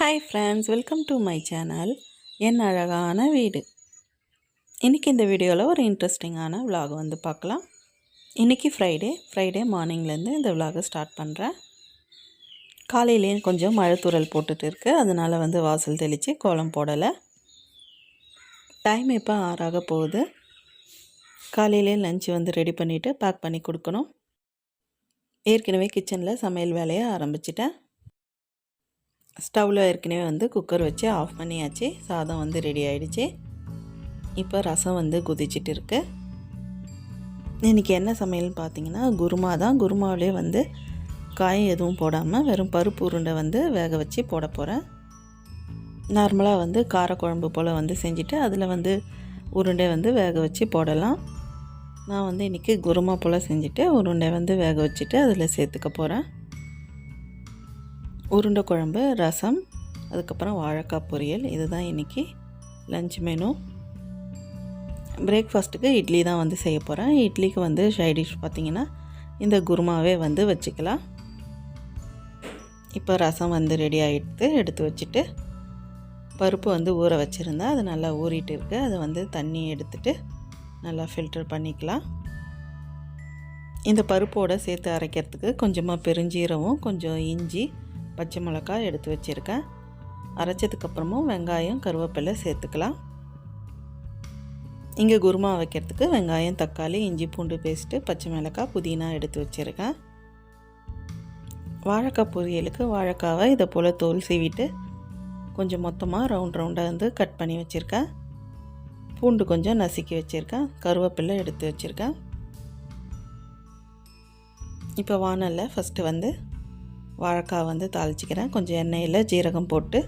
Hi friends welcome to my channel என் அழகான வீடு. இன்றைக்கி இந்த வீடியோவில் ஒரு இன்ட்ரெஸ்டிங்கான விலாக் வந்து பார்க்கலாம். இன்றைக்கி ஃப்ரைடே ஃப்ரைடே மார்னிங்லேருந்து இந்த விலாகை ஸ்டார்ட் பண்ணுறேன் காலையிலேயும் கொஞ்சம் மழை தூறல் போட்டுட்டு இருக்குது அதனால் வந்து வாசல் தெளித்து கோலம் போடலை. டைம் இப்போ ஆறாக போகுது. காலையிலே லஞ்ச் வந்து ரெடி பண்ணிவிட்டு பேக் பண்ணி கொடுக்கணும். ஏற்கனவே கிச்சனில் சமையல் வேலையை ஆரம்பிச்சிட்டேன். ஸ்டவ்வில் ஏற்கனவே வந்து குக்கர் வச்சு ஆஃப் பண்ணியாச்சு. சாதம் வந்து ரெடி ஆகிடுச்சி இப்போ ரசம் வந்து குதிச்சிட்டு இருக்கு. இன்றைக்கி என்ன சமையல்னு பார்த்தீங்கன்னா குருமா தான். குருமாவிலே வந்து காய் எதுவும் போடாமல் வெறும் பருப்பு உருண்டை வந்து வேக வச்சு போட போகிறேன் நார்மலாக வந்து காரக்குழம்பு போல் வந்து செஞ்சுட்டு அதில் வந்து உருண்டை வந்து வேக வச்சு போடலாம். நான் வந்து இன்றைக்கி குருமா போல் செஞ்சுட்டு உருண்டை வந்து வேக வச்சுட்டு அதில் சேர்த்துக்க போகிறேன் உருண்டை குழம்பு ரசம் அதுக்கப்புறம் வாழைக்காய் பொரியல். இதுதான் இன்றைக்கி லஞ்ச் மெனு பிரேக்ஃபாஸ்ட்டுக்கு இட்லி தான் வந்து செய்ய போகிறேன் இட்லிக்கு வந்து ஷைடிஷ் டிஷ் பார்த்திங்கன்னா இந்த குருமாவே வந்து வச்சுக்கலாம். இப்போ ரசம் வந்து ரெடி ஆகிட்டு எடுத்து வச்சுட்டு பருப்பு வந்து ஊற வச்சுருந்தேன் அது நல்லா ஊறிட்டு இருக்குது அதை வந்து தண்ணி எடுத்துட்டு நல்லா ஃபில்டர் பண்ணிக்கலாம். இந்த பருப்போடு சேர்த்து அரைக்கிறதுக்கு கொஞ்சமாக பெருஞ்சீரவும் கொஞ்சம் இஞ்சி பச்சை மிளகாய் எடுத்து வச்சுருக்கேன். அரைச்சதுக்கப்புறமும் வெங்காயம் கருவேப்பிலை சேர்த்துக்கலாம். இங்கே குருமா வைக்கிறதுக்கு வெங்காயம் தக்காளி இஞ்சி பூண்டு பேஸ்ட்டு பச்சை மிளகாய் புதினா எடுத்து வச்சுருக்கேன். வாழைக்காய் பொரியலுக்கு வாழைக்காவை இதை போல் தோல் சீவிட்டு கொஞ்சம் மொத்தமாக ரவுண்ட் ரவுண்டாக வந்து கட் பண்ணி வச்சுருக்கேன். பூண்டு கொஞ்சம் நசுக்கி வச்சுருக்கேன். கருவேப்பிலை எடுத்து வச்சுருக்கேன். இப்போ வானலில் ஃபஸ்ட்டு வந்து வாழைக்காய் வந்து தாளிச்சிக்கிறேன். கொஞ்சம் எண்ணெயில் ஜீரகம் போட்டு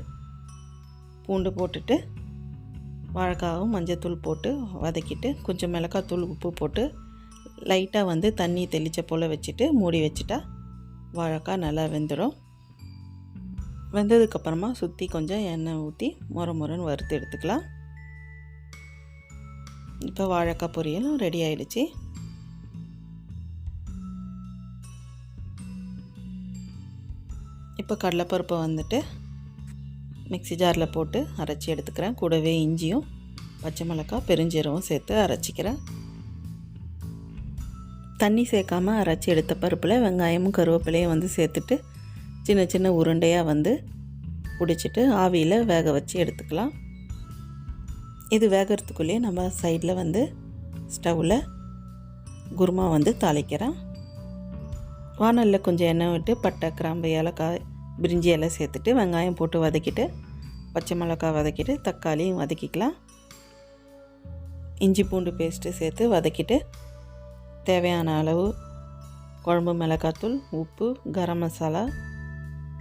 பூண்டு போட்டுட்டு வாழைக்காவும் மஞ்சத்தூள் போட்டு வதக்கிட்டு கொஞ்சம் மிளகாத்தூள் உப்பு போட்டு லைட்டாக வந்து தண்ணி தெளித்த போல் வச்சுட்டு மூடி வச்சுட்டா வாழைக்காய் நல்லா வெந்துடும். வெந்ததுக்கப்புறமா சுற்றி கொஞ்சம் எண்ணெய் ஊற்றி முற முறன்னு வறுத்து எடுத்துக்கலாம். இப்போ வாழைக்காய் பொரியலும் ரெடி ஆகிடுச்சி இப்போ கடலைப்பருப்பை வந்துட்டு மிக்ஸி ஜாரில் போட்டு அரைச்சி எடுத்துக்கிறேன். கூடவே இஞ்சியும் பச்சை மிளகாய் பெருஞ்சீரவும் சேர்த்து அரைச்சிக்கிறேன். தண்ணி சேர்க்காம அரைச்சி எடுத்த பருப்பில் வெங்காயமும் கருவேப்பிலையும் வந்து சேர்த்துட்டு சின்ன சின்ன உருண்டையாக வந்து பிடிச்சிட்டு ஆவியில் வேக வச்சு எடுத்துக்கலாம். இது வேகிறதுக்குள்ளேயே நம்ம சைடில் வந்து ஸ்டவ்வில் குருமா வந்து தாளிக்கிறேன். வானலில் கொஞ்சம் எண்ணெய் விட்டு பட்டை கிராம்பு ஏலக்காய் பிரிஞ்சி எல்லாம் சேர்த்துட்டு வெங்காயம் போட்டு வதக்கிட்டு பச்சை மிளகாய் வதக்கிட்டு தக்காளியும் வதக்கிக்கலாம். இஞ்சி பூண்டு பேஸ்ட்டு சேர்த்து வதக்கிட்டு தேவையான அளவு குழம்பு மிளகாத்தூள் உப்பு கரம் மசாலா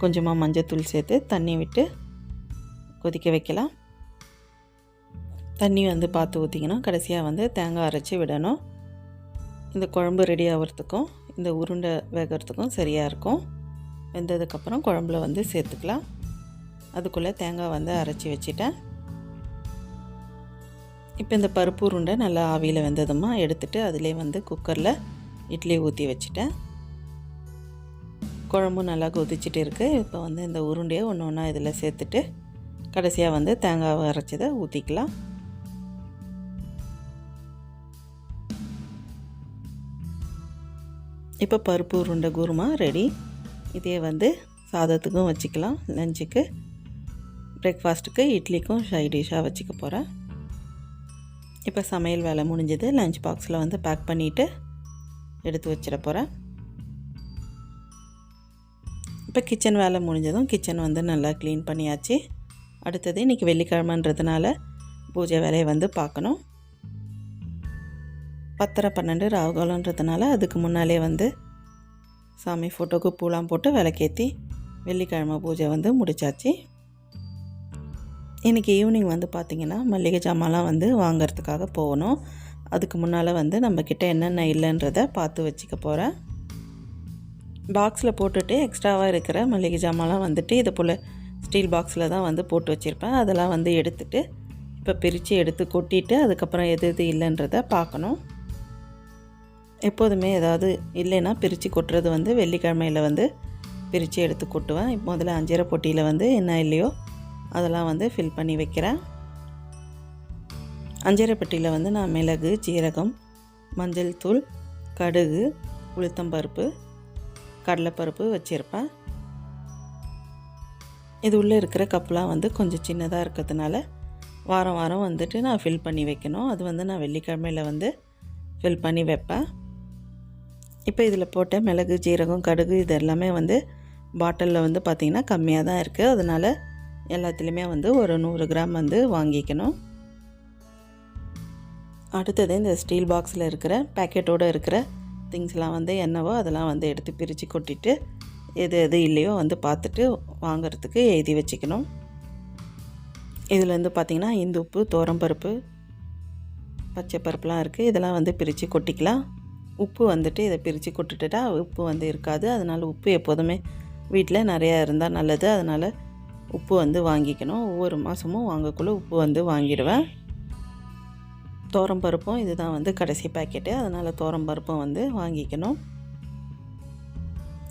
கொஞ்சமாக மஞ்சத்தூள் சேர்த்து தண்ணி விட்டு கொதிக்க வைக்கலாம். தண்ணி வந்து பார்த்து ஊற்றிக்கணும் கடைசியாக வந்து தேங்காய் அரைச்சி விடணும். இந்த குழம்பு ரெடி ஆகிறதுக்கும் இந்த உருண்டை வேகிறதுக்கும் சரியாக இருக்கும். வெந்ததுக்கப்புறம் குழம்புல வந்து சேர்த்துக்கலாம். அதுக்குள்ளே தேங்காய் வந்து அரைச்சி வச்சிட்டேன். இப்போ இந்த பருப்பு உருண்டை நல்லா ஆவியில் வெந்ததுமா எடுத்துகிட்டு அதிலே வந்து குக்கரில் இட்லி ஊற்றி வச்சுட்டேன். குழம்பும் நல்லா கொதிச்சுட்டு இருக்குது இப்போ வந்து இந்த உருண்டையை ஒன்று ஒன்றா இதில் சேர்த்துட்டு கடைசியாக வந்து தேங்காவை அரைச்சதை ஊற்றிக்கலாம் இப்போ பருப்பு உருண்டை குருமா ரெடி. இதே வந்து சாதத்துக்கும் வச்சுக்கலாம் லஞ்சுக்கு பிரேக்ஃபாஸ்ட்டுக்கு இட்லிக்கும் சைட் டிஷ்ஷாக வச்சுக்க போகிறேன் இப்போ சமையல் வேலை முடிஞ்சது லஞ்ச் பாக்ஸில் வந்து பேக் பண்ணிவிட்டு எடுத்து வச்சிட போகிறேன் இப்போ கிச்சன் வேலை முடிஞ்சதும் கிச்சன் வந்து நல்லா க்ளீன் பண்ணியாச்சு. அடுத்தது இன்றைக்கி வெள்ளிக்கிழமைன்றதுனால பூஜை வேலையை வந்து பார்க்கணும். பத்தரை பன்னெண்டு ராகுகாலன்றதுனால அதுக்கு முன்னாலே வந்து சாமி ஃபோட்டோக்கு பூலாம் போட்டு விளக்கேற்றி வெள்ளிக்கிழமை பூஜை வந்து முடிச்சாச்சு. இன்றைக்கி ஈவினிங் வந்து பார்த்திங்கன்னா மல்லிகை ஜாமான்லாம் வந்து வாங்கிறதுக்காக போகணும். அதுக்கு முன்னால் வந்து நம்மக்கிட்ட என்னென்ன இல்லைன்றத பார்த்து வச்சுக்க போகிறேன் பாக்ஸில் போட்டுட்டு எக்ஸ்ட்ராவாக இருக்கிற மளிகை ஜாமான்லாம் வந்துட்டு இதை போல் ஸ்டீல் பாக்ஸில் தான் வந்து போட்டு வச்சுருப்பேன். அதெல்லாம் வந்து எடுத்துட்டு இப்போ பிரித்து எடுத்து கொட்டிட்டு அதுக்கப்புறம் எது எது இல்லைன்றத பார்க்கணும். எப்போதுமே ஏதாவது இல்லைன்னா பிரித்து கொட்டுறது வந்து வெள்ளிக்கிழமையில் வந்து பிரித்து எடுத்து கொட்டுவேன். இப்போ முதல்ல அஞ்சரை பொட்டியில் வந்து என்ன இல்லையோ அதெல்லாம் வந்து ஃபில் பண்ணி வைக்கிறேன். அஞ்சரை பெட்டியில் வந்து நான் மிளகு ஜீரகம் மஞ்சள் தூள் கடுகு உளுத்தம்பருப்பு கடலைப்பருப்பு வச்சுருப்பேன். இது உள்ளே இருக்கிற கப்புலாம் வந்து கொஞ்சம் சின்னதாக இருக்கிறதுனால வாரம் வாரம் வந்துட்டு நான் ஃபில் பண்ணி வைக்கணும். அது வந்து நான் வெள்ளிக்கிழமையில் வந்து ஃபில் பண்ணி வைப்பேன். இப்போ இதில் போட்ட மிளகு ஜீரகம் கடுகு இது எல்லாமே வந்து பாட்டிலில் வந்து பார்த்திங்கன்னா கம்மியாக தான் இருக்குது. அதனால் எல்லாத்துலேயுமே வந்து ஒரு நூறு கிராம் வந்து வாங்கிக்கணும். அடுத்தது இந்த ஸ்டீல் பாக்ஸில் இருக்கிற பேக்கெட்டோடு இருக்கிற திங்ஸ்லாம் வந்து என்னவோ அதெல்லாம் வந்து எடுத்து பிரித்து கொட்டிட்டு எது எது இல்லையோ வந்து பார்த்துட்டு வாங்கிறதுக்கு எழுதி வச்சுக்கணும். இதில் வந்து பார்த்திங்கன்னா இந்துப்பு தோரம்பருப்பு பச்சை பருப்புலாம் இருக்குது. இதெல்லாம் வந்து பிரித்து கொட்டிக்கலாம். உப்பு வந்துட்டு இதை பிரித்து கொட்டுட்டுட்டா உப்பு வந்து இருக்காது. அதனால் உப்பு எப்போதுமே வீட்டில் நிறையா இருந்தால் நல்லது. அதனால் உப்பு வந்து வாங்கிக்கணும். ஒவ்வொரு மாதமும் வாங்கக்குள்ளே உப்பு வந்து வாங்கிடுவேன். தோரம்பருப்பும் இதுதான் வந்து கடைசி பேக்கெட்டு அதனால் தோரம்பருப்பும் வந்து வாங்கிக்கணும்.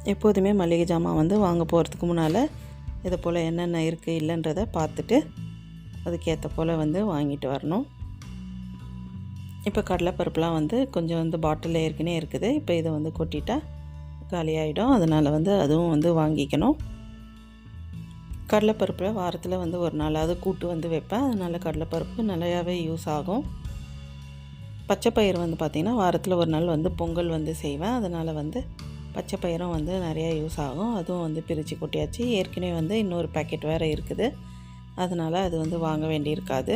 எப்போதுமே மளிகை ஜாமான் வந்து வாங்க போகிறதுக்கு முன்னால் இதை போல் என்னென்ன இருக்குது இல்லைன்றதை பார்த்துட்டு அதுக்கேற்ற போல் வந்து வாங்கிட்டு வரணும். இப்போ கடலைப்பருப்புலாம் வந்து கொஞ்சம் வந்து பாட்டிலில் ஏற்கனவே இருக்குது. இப்போ இதை வந்து கொட்டிட்டா காலியாகிடும் அதனால் வந்து அதுவும் வந்து வாங்கிக்கணும். கடலைப்பருப்பில் வாரத்தில் வந்து ஒரு நாளாவது கூட்டு வந்து வைப்பேன். அதனால் கடலைப்பருப்பு நிறையாவே யூஸ் ஆகும். பச்சை பயிர் வந்து பார்த்திங்கன்னா வாரத்தில் ஒரு நாள் வந்து பொங்கல் வந்து செய்வேன். அதனால் வந்து பச்சை பயிரும் வந்து நிறையா யூஸ் ஆகும். அதுவும் வந்து பிரித்து கொட்டியாச்சு. ஏற்கனவே வந்து இன்னொரு பேக்கெட் வேறு இருக்குது. அதனால் அது வந்து வாங்க வேண்டியிருக்காது.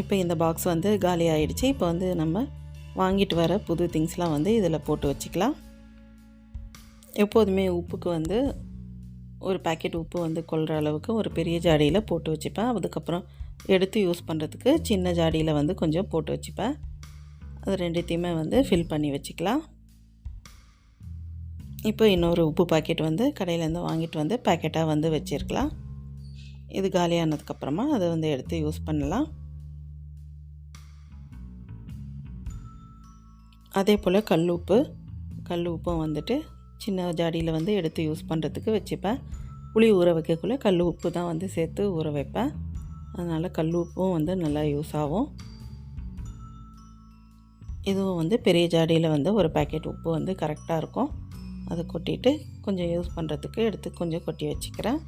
இப்போ இந்த பாக்ஸ் வந்து காலி ஆகிடுச்சு இப்போ வந்து நம்ம வாங்கிட்டு வர புது திங்ஸ்லாம் வந்து இதில் போட்டு வச்சுக்கலாம். எப்போதுமே உப்புக்கு வந்து ஒரு பேக்கெட் உப்பு வந்து கொள்கிற அளவுக்கு ஒரு பெரிய ஜாடியில் போட்டு வச்சுப்பேன். அதுக்கப்புறம் எடுத்து யூஸ் பண்ணுறதுக்கு சின்ன ஜாடியில் வந்து கொஞ்சம் போட்டு வச்சுப்பேன். அது ரெண்டுத்தையுமே வந்து ஃபில் பண்ணி வச்சுக்கலாம். இப்போ இன்னொரு உப்பு பாக்கெட் வந்து கடையிலேருந்து வாங்கிட்டு வந்து பேக்கெட்டாக வந்து வச்சுருக்கலாம். இது காலியானதுக்கப்புறமா அதை வந்து எடுத்து யூஸ் பண்ணலாம். அதே போல் கல் உப்பு. கல் உப்பும் வந்துட்டு சின்ன ஜாடியில் வந்து எடுத்து யூஸ் பண்ணுறதுக்கு வச்சுப்பேன். புளி ஊற வைக்கக்குள்ளே கல் உப்பு தான் வந்து சேர்த்து ஊற வைப்பேன். அதனால் கல் உப்பும் வந்து நல்லா யூஸ் ஆகும். இதுவும் வந்து பெரிய ஜாடியில் வந்து ஒரு பேக்கெட் உப்பு வந்து கரெக்டாக இருக்கும். அதை கொட்டிட்டு கொஞ்சம் யூஸ் பண்ணுறதுக்கு எடுத்து கொஞ்சம் கொட்டி வச்சுக்கிறேன்.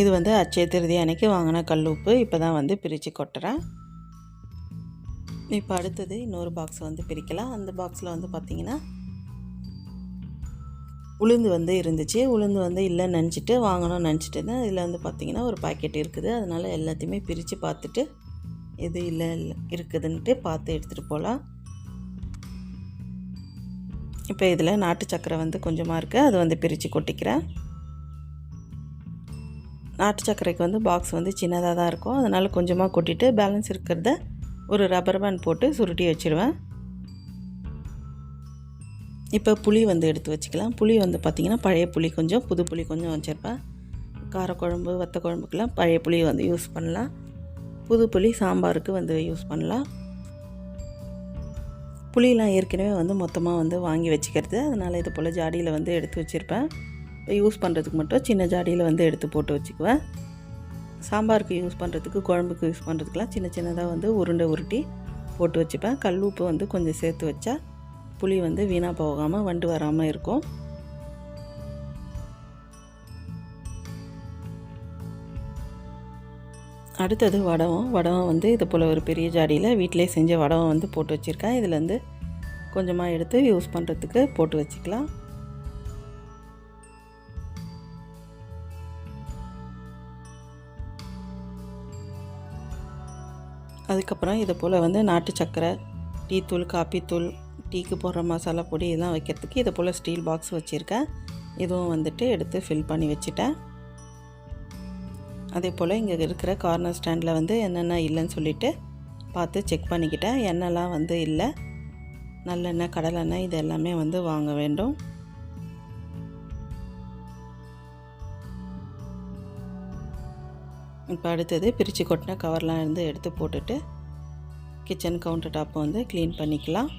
இது வந்து அச்சய திருதி அன்னைக்கு வாங்கின கல் உப்பு. இப்போ தான் வந்து பிரித்து கொட்டுறேன். இப்போ அடுத்தது இன்னொரு பாக்ஸ் வந்து பிரிக்கலாம். அந்த பாக்ஸில் வந்து பார்த்திங்கன்னா உளுந்து வந்து இருந்துச்சு. உளுந்து வந்து இல்லை நினச்சிட்டு வாங்கணும்னு நினச்சிட்டு தான் இதில் வந்து பார்த்திங்கன்னா ஒரு பாக்கெட் இருக்குது. அதனால் எல்லாத்தையுமே பிரித்து பார்த்துட்டு எது இல்லை இல்லை இருக்குதுன்ட்டு பார்த்து எடுத்துகிட்டு போகலாம் இப்போ இதில் நாட்டு சக்கரை வந்து கொஞ்சமாக இருக்குது அது வந்து பிரித்து கொட்டிக்கிறேன். நாட்டு சர்க்கரைக்கு வந்து பாக்ஸ் வந்து சின்னதாக தான் இருக்கும். அதனால் கொஞ்சமாக கொட்டிட்டு பேலன்ஸ் இருக்கிறத ஒரு ரப்பர் பேண்ட் போட்டு சுருட்டி வச்சுருவேன். இப்போ புளி வந்து எடுத்து வச்சுக்கலாம். புளி வந்து பார்த்திங்கன்னா பழைய புளி கொஞ்சம் புது புளி கொஞ்சம் வச்சுருப்பேன். காரக்குழம்பு வத்த குழம்புக்கெலாம் பழைய புளி வந்து யூஸ் பண்ணலாம். புது புளி சாம்பாருக்கு வந்து யூஸ் பண்ணலாம். புளியெலாம் ஏற்கனவே வந்து மொத்தமாக வந்து வாங்கி வச்சுக்கிறது. அதனால் இது போல் ஜாடியில் வந்து எடுத்து வச்சுருப்பேன். யூஸ் பண்ணுறதுக்கு மட்டும் சின்ன ஜாடியில் வந்து எடுத்து போட்டு வச்சுக்குவேன். சாம்பாருக்கு யூஸ் பண்ணுறதுக்கு குழம்புக்கு யூஸ் பண்ணுறதுக்கெலாம் சின்ன சின்னதாக வந்து உருண்டை உருட்டி போட்டு வச்சுப்பேன். கல் உப்பு வந்து கொஞ்சம் சேர்த்து வச்சா புளி வந்து வீணாக போகாமல் வண்டு வராமல் இருக்கும். அடுத்தது வடகம். வடகம் வந்து இது போல் ஒரு பெரிய ஜாடியில் வீட்டிலே செஞ்ச வடகம் வந்து போட்டு வச்சுருக்கேன். இதில் வந்து கொஞ்சமாக எடுத்து யூஸ் பண்ணுறதுக்கு போட்டு வச்சுக்கலாம். அதுக்கப்புறம் இது போல் வந்து நாட்டு சக்கரை டீத்தூள் காப்பித்தூள் டீக்கு போடுற மசாலா பொடி இதெல்லாம் வைக்கிறதுக்கு இதை போல் ஸ்டீல் பாக்ஸ் வச்சுருக்கேன். இதுவும் வந்துட்டு எடுத்து ஃபில் பண்ணி வச்சுட்டேன். அதே போல் இங்கே இருக்கிற கார்னர் ஸ்டாண்டில் வந்து என்னென்ன இல்லைன்னு சொல்லிவிட்டு பார்த்து செக் பண்ணிக்கிட்டேன். எண்ணெய்லாம் வந்து இல்லை. நல்லெண்ணெய் கடலெண்ணெய் இது எல்லாமே வந்து வாங்க வேண்டும். இப்போ அடுத்தது பிரித்து கொட்டின கவர்லாம் இருந்து எடுத்து போட்டுட்டு கிச்சன் கவுண்டர் டாப்பை வந்து க்ளீன் பண்ணிக்கலாம்.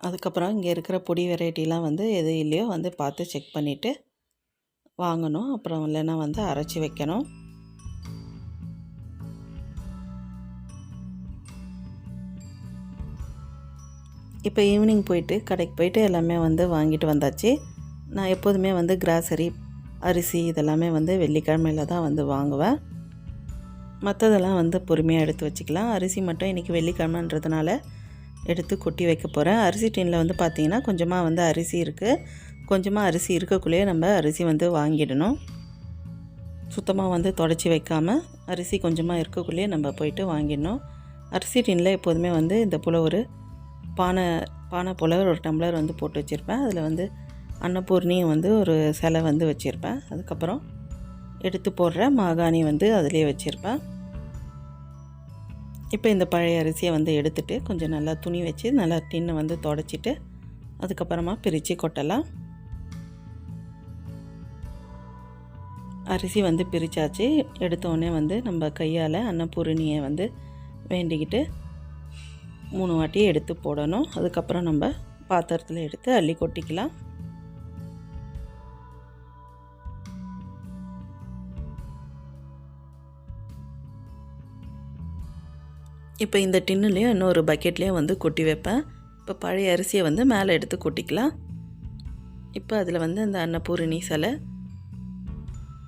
அதுக்கப்புறம் இங்கே இருக்கிற பொடி வெரைட்டிலாம் வந்து எது இல்லையோ வந்து பார்த்து செக் பண்ணிவிட்டு வாங்கணும். அப்புறம் இல்லைன்னா வந்து அரைச்சி வைக்கணும். இப்போ ஈவினிங் போயிட்டு கடைக்கு போயிட்டு எல்லாமே வந்து வாங்கிட்டு வந்தாச்சு. நான் எப்போதுமே வந்து கிராசரி அரிசி இதெல்லாமே வந்து வெள்ளிக்கிழமையில் தான் வந்து வாங்குவேன். மற்றதெல்லாம் வந்து பொறுமையாக எடுத்து வச்சுக்கலாம். அரிசி மட்டும் இன்றைக்கி வெள்ளிக்கிழமைன்றதுனால எடுத்து கொட்டி வைக்க போகிறேன் அரிசி டின்னில் வந்து பார்த்திங்கன்னா கொஞ்சமாக வந்து அரிசி இருக்குது கொஞ்சமாக அரிசி இருக்கக்குள்ளேயே நம்ம அரிசி வந்து வாங்கிடணும். சுத்தமாக வந்து தொடச்சி வைக்காமல் அரிசி கொஞ்சமாக இருக்கக்குள்ளேயே நம்ம போயிட்டு வாங்கிடணும். அரிசி டின்னில் எப்போதுமே வந்து இந்த போல் ஒரு பானை பானை போல் ஒரு டம்ளர் வந்து போட்டு வச்சுருப்பேன். அதில் வந்து அன்னபூர்ணியும் வந்து ஒரு சிலை வந்து வச்சுருப்பேன். அதுக்கப்புறம் எடுத்து போடுற மாகாணி வந்து அதிலே வச்சுருப்பேன். இப்போ இந்த பழைய அரிசியை வந்து எடுத்துகிட்டு கொஞ்சம் நல்லா துணி வச்சு நல்லா டின்னை வந்து தொடச்சிட்டு அதுக்கப்புறமா பிரித்து கொட்டலாம். அரிசி வந்து பிரித்தாச்சு எடுத்தோடனே வந்து நம்ம கையால் அன்னபூரணியை வந்து வேண்டிக்கிட்டு மூணு வாட்டி எடுத்து போடணும். அதுக்கப்புறம் நம்ம பாத்திரத்தில் எடுத்து அள்ளி கொட்டிக்கலாம். இப்போ இந்த டின்னுலேயும் இன்னொரு பக்கெட்லேயும் வந்து கொட்டி வைப்பேன். இப்போ பழைய அரிசியை வந்து மேலே எடுத்து கொட்டிக்கலாம். இப்போ அதில் வந்து அந்த அன்னபூரணி சிலை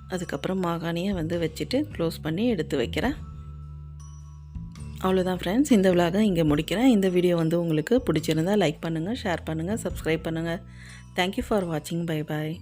அதுக்கப்புறம் மாகாணியை வந்து வச்சுட்டு க்ளோஸ் பண்ணி எடுத்து வைக்கிறேன். அவ்வளோதான் ஃப்ரெண்ட்ஸ் இந்த விலாக இங்கே முடிக்கிறேன். இந்த வீடியோ வந்து உங்களுக்கு பிடிச்சிருந்தா லைக் பண்ணுங்கள் ஷேர் பண்ணுங்கள் சப்ஸ்கிரைப் பண்ணுங்கள் தேங்க்யூ ஃபார் வாட்சிங் பை பாய்